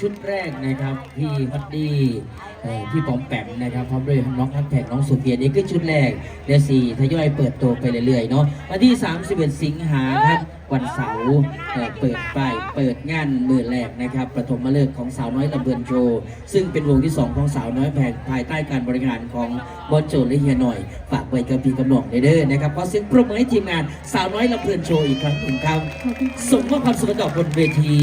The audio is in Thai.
ชุดแรกนะครับพี่ฮัตตี้พี่ปอมแปมนะครับพร้อมด้วยน้องฮักแพกน้องสุเพียนี่คือชุดแรกเดี๋ยวสี่ทยอยเปิดตัวไปเรื่อยๆเนาะวันที่ 31 สิงหาครับวันเสาร์เปิดป้ายเปิดงานมือแรกนะครับประถมฤกษ์ของสาวน้อยลำเบือนโชซึ่งเป็นวงที่ 2 ของสาวน้อยแพงภายใต้การบริหารของบอสโจและเฮียหน่อย ฝากไว้กับพี่กำหนองเด้อนะครับขอเสียงปรบมือให้ทีมงานสาวน้อยลำเบือนโชอีกครั้งหนึ่งครับส่งมอบความสุขต่อบนเวที